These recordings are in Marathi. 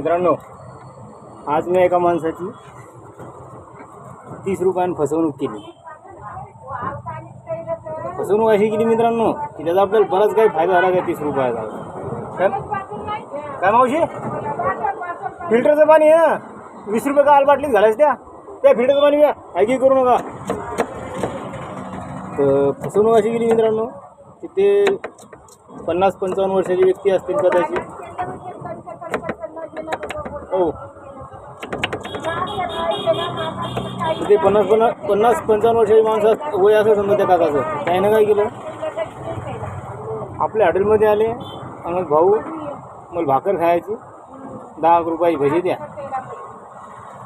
मित्रांनो आज मी एका माणसाची तीस रुपयानं फसवणूक केली. फसवणूक अशी केली मित्रांनो की त्याचा आपल्याला बराच काही फायदा झाला का तीस रुपयाचा. काय काय मावशी? फिल्टरचं पाणी आहे ना? वीस रुपये का आल बाटलीत त्या. त्या फिल्टरचं पाणी घ्या ऐकी करू नका. तर फसवणूक अशी गेली मित्रांनो की ते पन्नास पंचावन्न वर्षाची व्यक्ती असतील कदाचित. हो ते पन्नास पन्नास पन्नास पंचावन्न वर्षाची माणसं वय असं समजा त्या काकाचं. त्यानं काय केलं. आपल्या हॉटेलमध्ये आले. आणि मग भाऊ मला भाकर खायची. दहा रुपये भजी द्या.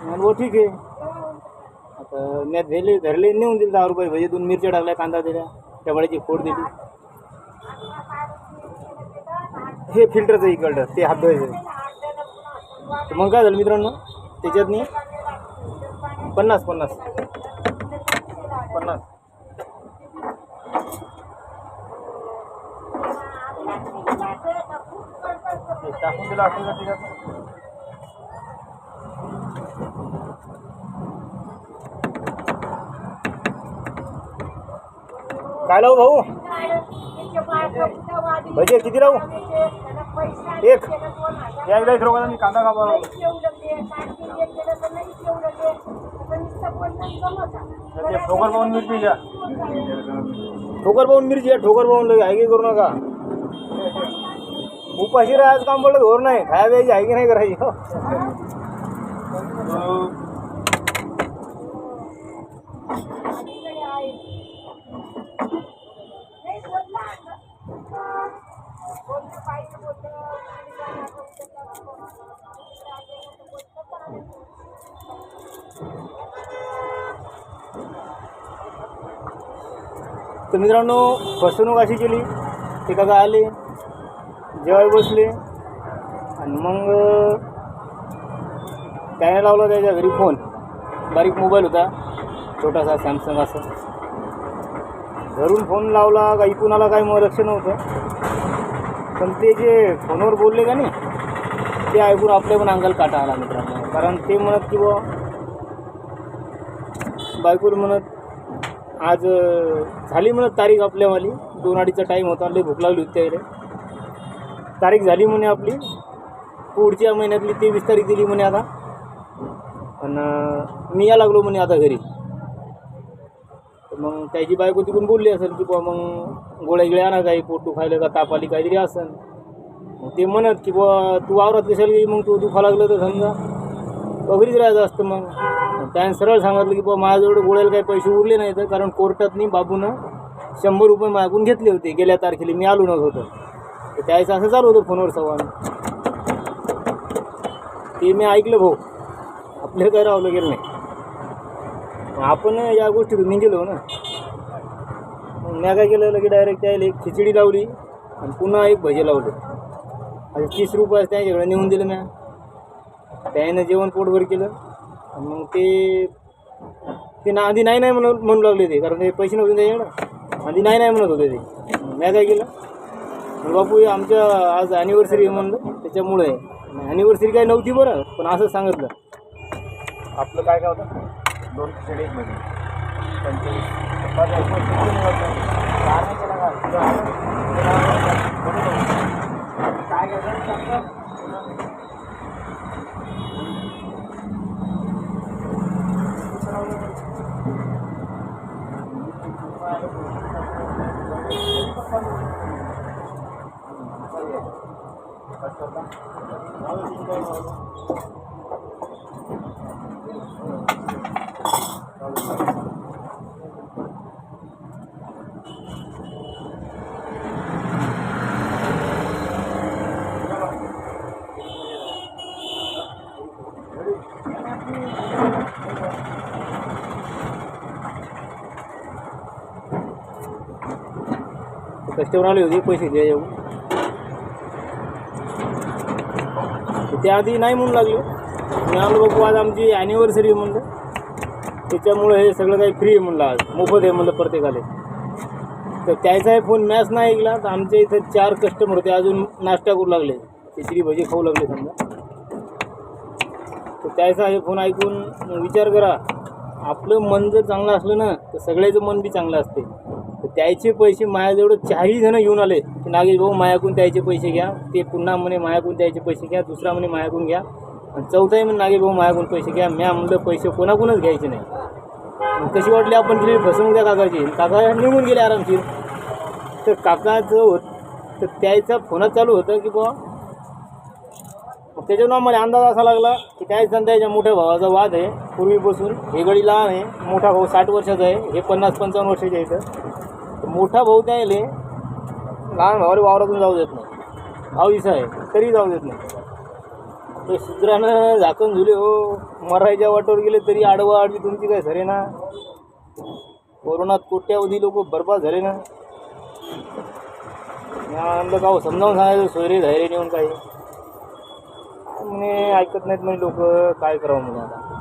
म्हणून हो ठीक आहे. आता मी धरले धरले नेऊन दिले दहा रुपये भजी. दोन मिरच्या टाकल्या कांदा दिल्या टमाट्याची फोड दिली. हे फिल्टरचं इकडं ते हात धुवायचं. तर मग काय झालं मित्रांनो? त्याच्यातनी पन्नास पन्नास. पन्नास. टाकून दिलं असेल का त्याच्यात काय लावू भाऊ? भजे किती लावू? एक. या एकदा इथं रोगा मी कांदा कापा ते ठोकर पाहून मिरची घ्या ठोकर पाहून मिरची घ्या ठोकर पाहून लगे हायकी करू नका. उपाशी राहायचं काम पडलं घोर नाही. खाया प्यायची हायकी नाही करायची. हो. तर मित्रांनो फसवणूक अशी केली ते काका आले जेवाय बसले आणि मग त्याने लावला त्याच्या घरी फोन बारीक मोबाईल होता छोटासा सॅमसंग असा. घरून फोन लावला का इकून आला काही मग लक्ष नव्हतं. पण ते जे फोनवर बोलले का नाही ते ऐकून आपल्या पण अंगाला काटा आला मित्रांनो. कारण ते म्हणत की बुवा बायकोला म्हणत आज झाली म्हणत तारीख आपल्यावाली. दोन अडीचा टाईम होता. लई भूक लागली होती त्याला तारीख झाली म्हणे आपली. पुढच्या महिन्यातली तेवीस तारीख दिली म्हणे आता. आणि मी या लागलो म्हणे आता घरी. तर मग त्याची बायको तिकडून बोलली असेल की बुवा मग गोळ्या गिळ्या आणा काही पोट दुखायला का ताप आली काहीतरी असेल. मग ते म्हणत की बुवा तू वावरात कशाला मग तू दुखा लागलं तर समजा. वगैरेच घरीच राहायचं असतं मग. त्याने सरळ सांगितलं की बुवा माझ्याजवळ गोळ्याला काही पैसे उरले नाही तर कारण कोर्टातनी बाबूनं शंभर रुपये मागून घेतले होते गेल्या तारखेला. मी आलो नव्हतो तर. त्याचं असं चालू होतं फोनवर संवाद ते मी ऐकलं भाऊ. आपल्या काही रावलं गेलं नाही. आपण या गोष्टीतून निघेलो ना. मग काय केलं की डायरेक्ट त्याला एक खिचडी लावली आणि पुन्हा एक भजे लावले. आता तीस रुपये त्याच्याकडे नेऊन दिलं मी त्यानं जेवण पोटभर केलं. आणि मग ते ते ना आधी नाही नाही म्हणून म्हणू लागले ते कारण ते पैसे नव्हते त्याच्याकडं. आधी नाही नाही म्हणत होते ते. मी काय केलं बापू आमच्या आज ॲनिव्हर्सरी आहे म्हणलं त्याच्यामुळे. ॲनिव्हर्सरी काय नव्हती बरं पण असं सांगितलं. आपलं काय काय होतं? दोन खिचडी एक पंचवीस? काय घ्यायचं सांगतो? कस्टमर आले होते पैसे द्या येऊ त्याआधी नाही म्हणू लागलो. मी आलो बाबू आज आमची ॲनिव्हर्सरी आहे म्हणलं. त्याच्यामुळे हे सगळं काही फ्री आहे म्हणलं आज. मोफत आहे म्हणलं प्रत्येकाला. तर त्याचा फोन मॅच नाही ऐकला. तर आमच्या इथं चार कस्टमर होते. अजून नाश्ता करू लागले. तिसरी भजी खाऊ लागले समजा. तर त्याचा हे फोन ऐकून विचार करा. आपलं मन जर चांगलं असलं ना तर सगळ्याचं मन बी चांगलं असते. त्याचे पैसे माझ्याजवळ चारही जणं येऊन आले. की नागेश भाऊ मायाकून त्याचे पैसे घ्या. ते पुन्हा म्हणे मायाकून त्याचे पैसे घ्या. दुसरा म्हणे मायाकून घ्या. आणि चौथाही म्हणे नागेश भाऊ मायाकून पैसे घ्या. म्या म्हणलं पैसे कोणाकूनच घ्यायचे नाही. कशी वाटली आपण तिथे फसवून द्या काकाची? काका निघून गेले आरामशीर. तर काकाचं होत तर त्याचा फोनच चालू होतं की बुवा. मग त्याच्यावर मला अंदाज असा लागला की त्याच त्याच्या मोठ्या भावाचा वाद आहे. पूर्वीपासून हे गडी लहान आहे. मोठा भाऊ साठ वर्षाचा आहे. हे पन्नास पंचावन्न वर्षाचे आहे इथं. तर मोठा भाऊ त्याले लहान भावाला वावरातून जाऊ देत नाही. भाऊ आहे तरी जाऊ देत नाही. ते शूद्रानं झाकण झुले हो मरायच्या वाटेवर गेले तरी आडवा आडवी तुमची काय झाले ना. कोरोनात कोट्यावधी लोक बरबाद झाले ना. म्हणलं का हो, समजावून सांगायचं सोयरे धैर्य नेऊन काही. म्हणे ऐकत नाहीत म्हणजे लोक काय करावं म्हणून आता.